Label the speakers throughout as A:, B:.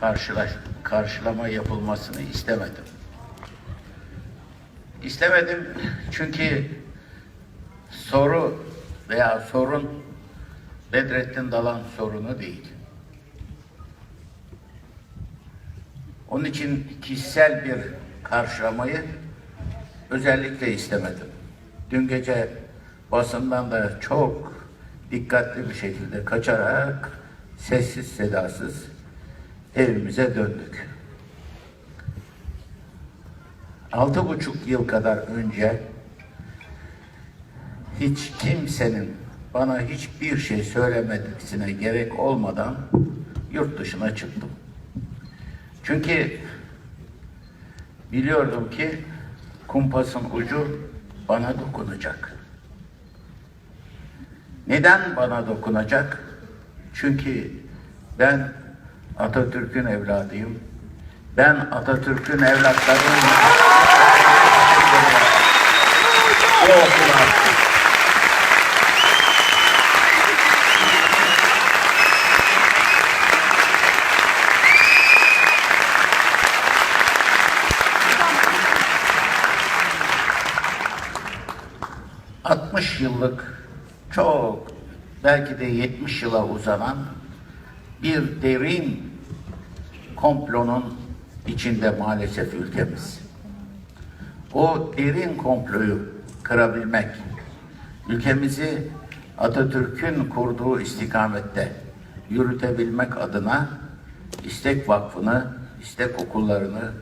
A: karşılaş, karşılama yapılmasını istemedim. İstemedim çünkü soru veya sorun Bedrettin Dalan sorunu değil. Onun için kişisel bir karşılamayı özellikle istemedim. Dün gece basından da çok dikkatli bir şekilde kaçarak sessiz sedasız evimize döndük. Altı buçuk yıl kadar önce hiç kimsenin bana hiçbir şey söylemesine gerek olmadan yurt dışına çıktım. Çünkü biliyordum ki kumpasın ucu bana dokunacak. Neden bana dokunacak? Çünkü ben Atatürk'ün evladıyım. Ben Atatürk'ün evlatlarının o okula ...60 yıllık çok belki de 70 yıla uzanan bir derin komplonun içinde maalesef ülkemiz. O derin komployu kırabilmek, ülkemizi Atatürk'ün kurduğu istikamette yürütebilmek adına İstek Vakfı'nı, İstek okullarını,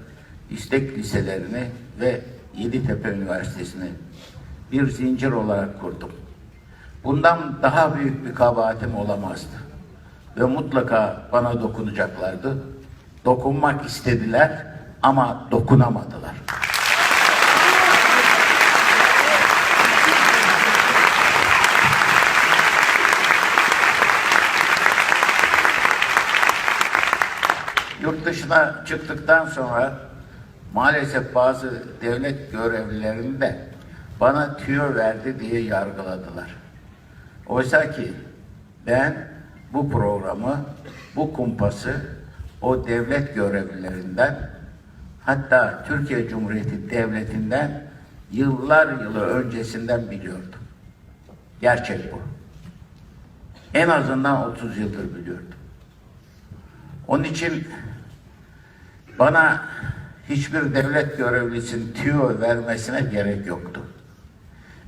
A: İstek liselerini ve Yeditepe Üniversitesi'ni bir zincir olarak kurdum. Bundan daha büyük bir kabahatim olamazdı. Ve mutlaka bana dokunacaklardı. Dokunmak istediler ama dokunamadılar. Yurt dışına çıktıktan sonra maalesef bazı devlet görevlilerini de bana tüyo verdi diye yargıladılar. Oysa ki ben bu programı, bu kumpası o devlet görevlilerinden hatta Türkiye Cumhuriyeti Devleti'nden yıllar yılı öncesinden biliyordum. Gerçek bu. En azından 30 yıldır biliyordum. Onun için bana hiçbir devlet görevlisinin tüyo vermesine gerek yoktu.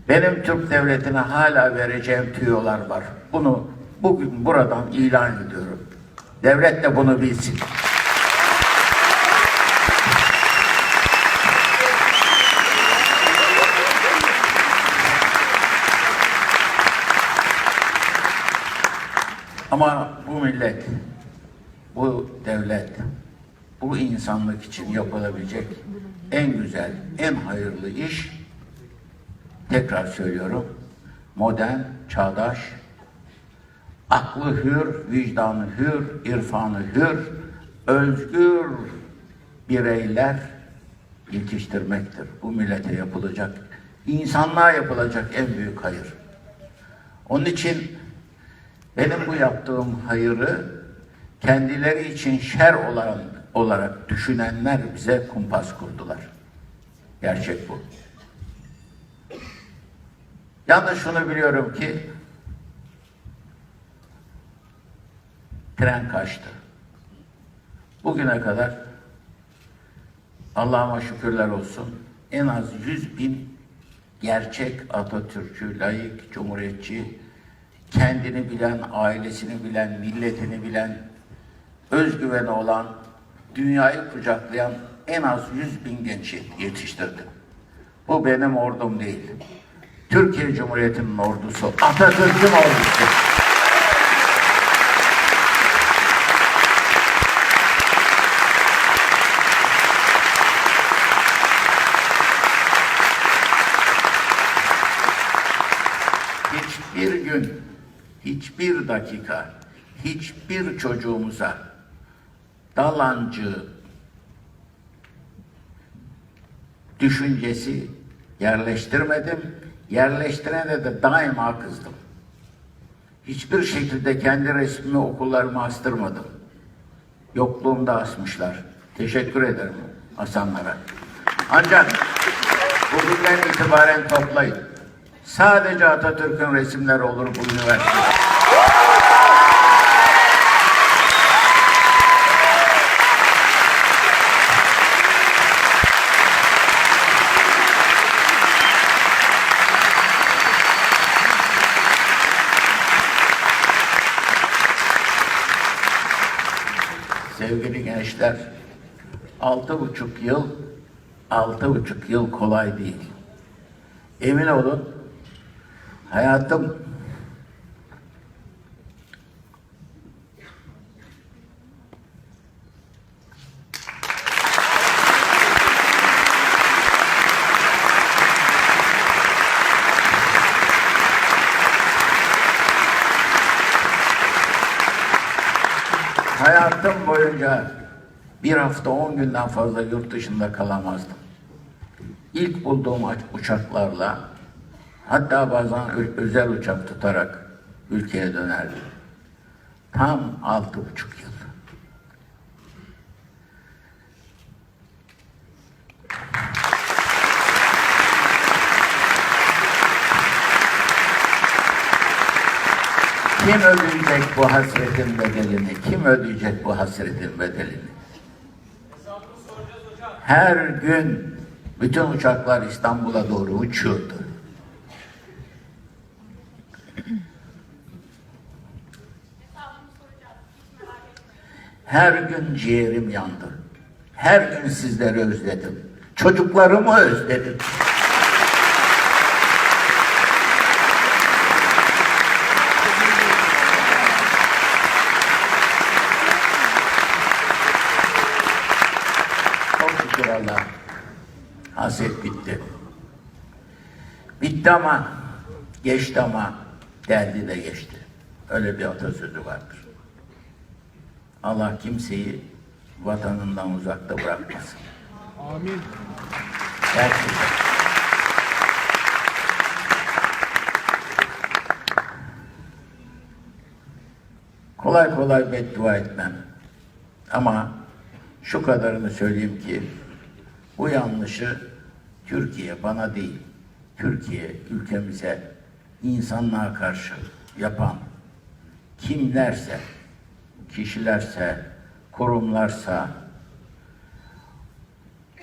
A: Benim Türk devletine hala vereceğim tüyolar var. Bunu bugün buradan ilan ediyorum. Devlet de bunu bilsin. Ama bu millet, bu devlet, bu insanlık için yapılabilecek en güzel, en hayırlı iş tekrar söylüyorum. Modern, çağdaş, aklı hür, vicdanı hür, irfanı hür, özgür bireyler yetiştirmektir. Bu millete yapılacak, insanlığa yapılacak en büyük hayır. Onun için benim bu yaptığım hayırı kendileri için şer olan olarak düşünenler bize kumpas kurdular. Gerçek bu. Yalnız şunu biliyorum ki tren kaçtı. Bugüne kadar Allah'ıma şükürler olsun en az yüz bin gerçek Atatürkçü, layık, cumhuriyetçi, kendini bilen, ailesini bilen, milletini bilen, özgüveni olan, dünyayı kucaklayan en az yüz bin genç yetiştirdim. Bu benim ordum değil. Türkiye Cumhuriyeti'nin ordusu, Atatürk'ün ordusu. Hiçbir gün, hiçbir dakika, hiçbir çocuğumuza dalancı düşüncesi yerleştirmedim. Yerleştirene de daima kızdım. Hiçbir şekilde kendi resmimi okullarıma astırmadım. Yokluğumda asmışlar. Teşekkür ederim asanlara. Ancak bugünden itibaren toplayın. Sadece Atatürk'ün resimleri olur bu üniversitede. Sevgili gençler, altı buçuk yıl, altı buçuk yıl kolay değil. Emin olun, hayatım Hayatım boyunca bir hafta on günden fazla yurt dışında kalamazdım. İlk bulduğum uç- uçaklarla hatta bazen özel uçak tutarak ülkeye dönerdim. Tam altı buçuk yıl. Kim ödeyecek bu hasretin bedelini? Kim ödeyecek bu hasretin bedelini? Her gün bütün uçaklar İstanbul'a doğru uçuyordu. Her gün ciğerim yandı. Her gün sizleri özledim. Çocuklarımı özledim. Allah. Hasret bitti. Bitti ama geçti ama geldi de geçti. Öyle bir atasözü vardır. Allah kimseyi vatanından uzakta bırakmasın.
B: Amin.
A: Gerçekten. Kolay kolay beddua etmem. Ama şu kadarını söyleyeyim ki bu yanlışı Türkiye bana değil, Türkiye ülkemize insanlığa karşı yapan kimlerse, kişilerse, kurumlarsa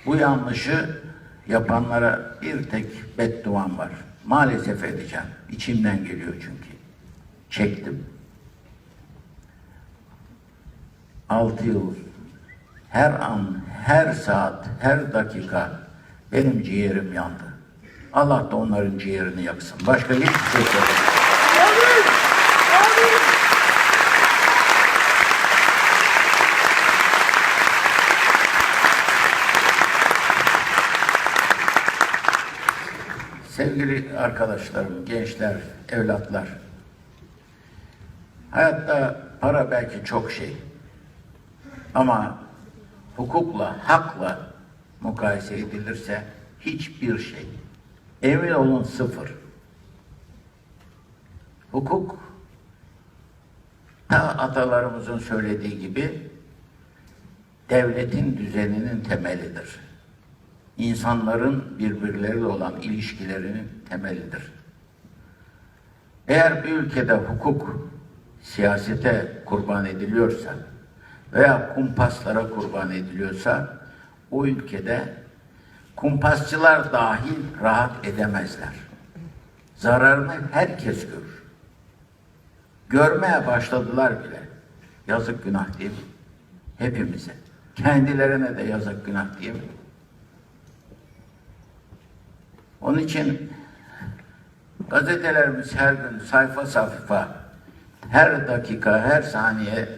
A: bu yanlışı yapanlara bir tek bedduam var. Maalesef edeceğim. İçimden geliyor çünkü. Çektim. Altı yıl her an, her saat, her dakika benim ciğerim yandı. Allah da onların ciğerini yaksın. Başka hiçbir şey söylemiyorum. Sevgili arkadaşlarım, gençler, evlatlar. Hayatta para belki çok şey. Ama hukukla, hakla mukayese edilirse hiçbir şey. Emin olun sıfır. Hukuk, ta atalarımızın söylediği gibi devletin düzeninin temelidir. İnsanların birbirleriyle olan ilişkilerinin temelidir. Eğer bir ülkede hukuk siyasete kurban ediliyorsa veya kumpaslara kurban ediliyorsa o ülkede kumpasçılar dahil rahat edemezler. Zararını herkes görür. Görmeye başladılar bile. Yazık günah değil mi? Hepimize. Kendilerine de yazık günah değil mi? Onun için gazetelerimiz her gün sayfa sayfa, her dakika, her saniye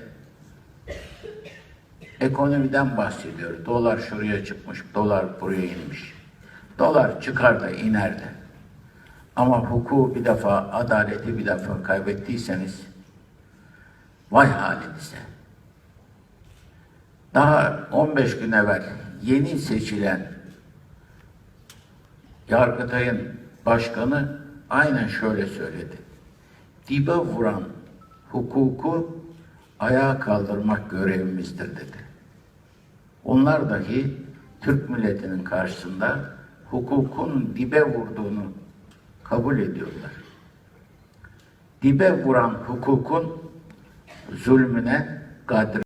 A: ekonomiden bahsediyor. Dolar şuraya çıkmış, dolar buraya inmiş. Dolar çıkar da iner de. Ama hukuku bir defa, adaleti bir defa kaybettiyseniz vay halinize. Daha 15 gün evvel yeni seçilen Yargıtay'ın başkanı aynen şöyle söyledi. Dibe vuran hukuku ayağa kaldırmak görevimizdir dedi. Onlar dahi Türk milletinin karşısında hukukun dibe vurduğunu kabul ediyorlar. Dibe vuran hukukun zulmüne, gadre